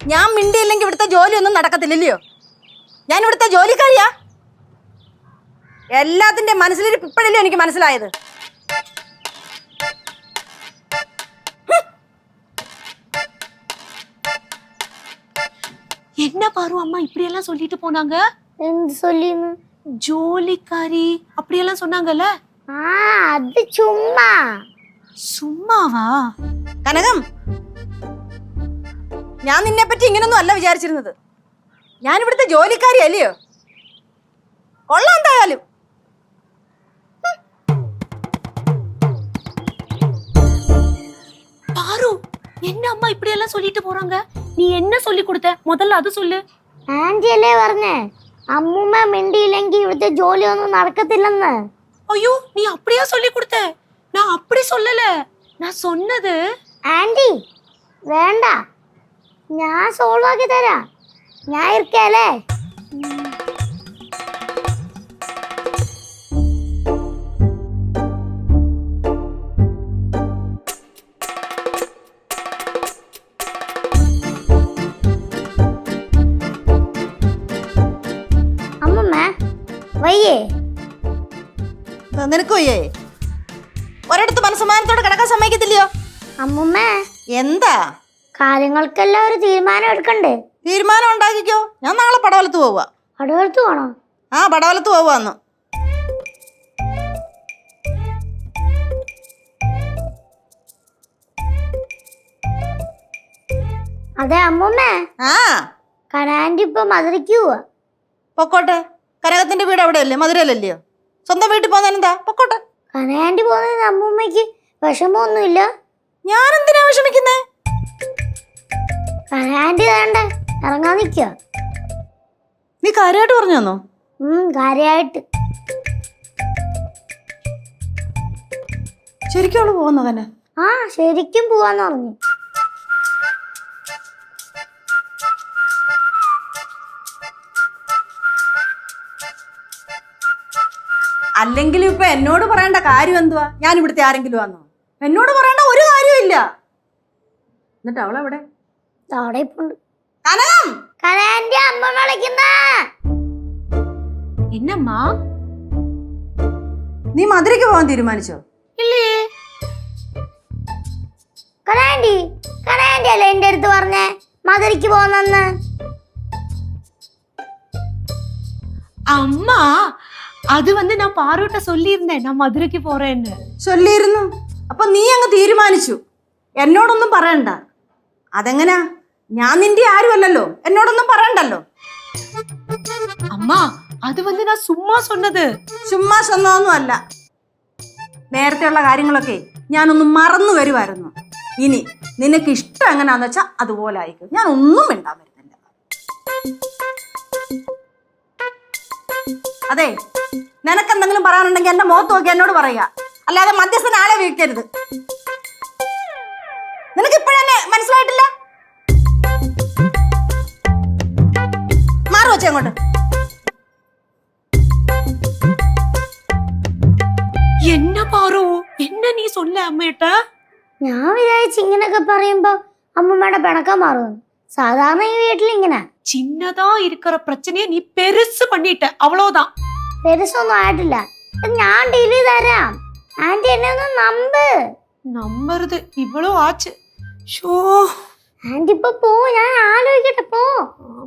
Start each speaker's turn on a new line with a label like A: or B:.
A: ഞാൻ മിണ്ടിയില്ലെങ്കിൽ ഇവിടുത്തെ ജോലിയൊന്നും നടക്കത്തില്ലല്ലയോ ഞാൻ ഇവിടുത്തെ ജോലിക്കാരിയാ എല്ലാത്തിന്റെ മനസ്സിലിരിപ്പ് ഇപ്പോഴല്ലേ എനിക്ക് മനസ്സിലായത്
B: என்ன பாரு அம்மா இப்படி எல்லாம் சொல்லிட்டு போனாங்க
C: എന്ത് ചൊല്ലിന്ന്
B: ஜோலிக்காரி அப்படியெல்லாம் சொன்னாங்கல்ல
C: ആ അത് ചുമ്മാ
B: சும்மாவா
A: കനകം ഞാൻ നിന്നെ പറ്റി ഇങ്ങനൊന്നും അല്ല വിചാരിച്ചിരുന്നത് ഞാൻ ഇവിടുത്തെ ജോലിക്കാരി അല്ലയോ കൊള്ളാം എന്തായാലും
B: பாரு என்ன அம்மா இப்படி எல்லாம் சொல்லிட்டு போறாங்க நீ என்ன சொல்லி கொடுத்த முதல்ல அது சொல்லு
C: ആന്റി അല്ലേ പറഞ്ഞേ അമ്മൂമ്മ മിണ്ടിയില്ലെങ്കിൽ ഇവിടുത്തെ ജോലിയൊന്നും നടക്കത്തില്ലെന്ന്
B: ஐயோ நீ அப்படியா சொல்லி கொடுத்த நான் அப்படி சொல்லல நான் சொன்னது
C: ആന്റി വേണ്ട ഞാൻ സോൾവ് ആക്കി തരാം. ഞാൻ ഇരിക്കല്ലേ
A: നിനക്ക് വയ്യേ. ഒരിടത്ത് മനസ്സമാനത്തോടെ കിടക്കാൻ സമ്മതിക്കത്തില്ലയോ?
C: അമ്മുമ്മ.
A: എന്താ?
C: കാര്യങ്ങൾക്കെല്ലാം ഒരു തീരുമാനം എടുക്കണ്ടേ?
A: തീരുമാനം ഉണ്ടാക്കിക്കോ. ഞാൻ നാളെ പടവലത്ത് പോവാ.
C: പടവലത്ത് പോണോ?
A: ആ പടവലത്ത് പോവാന്ന്
C: അതെ അമ്മൂമ്മേ.
A: ആ.
C: കനാന്റെ ഇപ്പൊ മധുരയ്ക്ക് പോവാ.
A: പൊക്കോട്ടെ. കനകത്തിന്റെ വീട് അവിടെയല്ലേ? മധുരയിലല്ലയോ? സ്വന്തം വീട്ടിൽ പോകുന്നതിനെന്താ പൊക്കോട്ടെ.
C: കനാന്റെ പോകുന്നതിന് അമ്മൂമ്മയ്ക്ക് വിഷമമൊന്നുമില്ല.
A: ഞാൻ എന്തിനാ വിഷമിക്കുന്നേ?
C: കനാന്റി വേണ്ട ഇറങ്ങാൻ നിൽക്കുക
A: നീ കാര്യമായിട്ട് പറഞ്ഞു തന്നോ
C: കാര്യമായിട്ട്
A: ശരിക്കും അവൾ പോകുന്നോ തന്നെ
C: ആ ശരിക്കും പോവാന്ന് പറഞ്ഞു.
A: അല്ലെങ്കിലും ഇപ്പൊ എന്നോട് പറയേണ്ട കാര്യം എന്തുവാ? ഞാൻ ഇവിടുത്തെ ആരെങ്കിലും ആന്നോ? എന്നോട് പറയേണ്ട ഒരു കാര്യമില്ല എന്നിട്ട് അവളെവിടെ?
C: അമ്മ വിളിക്കുന്ന
B: என்னம்மா
A: നീ മധുരയ്ക്ക് പോകാൻ തീരുമാനിച്ചോ
B: இல்லையே
C: കനാൻറ്റി കനാൻറ്റി അല്ലേ എൻ്റെ അടുത്ത് പറഞ്ഞേ മധുരയ്ക്ക് പോകുന്നെന്ന്
B: அம்மா அது வந்து நான் பாருட்ட சொல்லியிருந்தேன் நான் மதுரைக்கு போறேன்னு
A: ചൊല്ലിയിരുന്നു അപ്പൊ നീ അങ്ങ് തീരുമാനിച്ചു എന്നോടൊന്നും പറയണ്ട അതെങ്ങനാ ഞാൻ നിന്റെ ആരുമല്ലല്ലോ എന്നോടൊന്നും പറയണ്ടല്ലോ
B: அம்மா அது வந்து நான் சும்மா சொன்னது
A: ചുമ്മാ സ്വന്തമൊന്നും അല്ല നേരത്തെയുള്ള കാര്യങ്ങളൊക്കെ ഞാനൊന്ന് മറന്നു വരുമായിരുന്നു ഇനി നിനക്ക് ഇഷ്ടം എങ്ങനെയാന്ന് വെച്ചാൽ അതുപോലെ ആയിക്കും ഞാൻ ഒന്നും മിണ്ടാൻ വരുന്നില്ല അതെ നിനക്ക് എന്തെങ്കിലും പറയാനുണ്ടെങ്കിൽ എന്റെ മുഖത്ത് നോക്കി എന്നോട് പറയുക അല്ലാതെ മധ്യസ്ഥൻ ആളെ വീഴ്ത്തരുത് നിനക്ക് ഇപ്പോഴെന്നെ മനസ്സിലായിട്ടില്ല കൊച്ചി അങ്ങോട്ട്.
B: എന്നാ പാറു? എന്നാ നീ സൊല്ല അമ്മേട്ട?
C: ഞാൻ വിചാരിച്ച ഇങ്ങനൊക്കെ പറയുമ്പോ അമ്മമ്മയുടെ പിണക്കം മാറും. സാധാരണ ഈ വീട്ടിൽ ഇങ്ങനെ
B: சின்னதா இருக்கிற பிரச்சனைய நீ பெருசு பண்ணிட்ட அவ்வளவுதான்
C: പെരുസൊന്നും ആയിട്ടില്ല. ഞാൻ ഡീൽ തരാം. ആന്റി എന്നെ ഒന്ന് നമ്പ്.
B: நம்புறது ഇവളോ ആച്ച്. ഷോ
C: ആന്റി ഇപ്പൊ പോ. ഞാൻ ആലോചിക്കട്ടെ പോ. ആ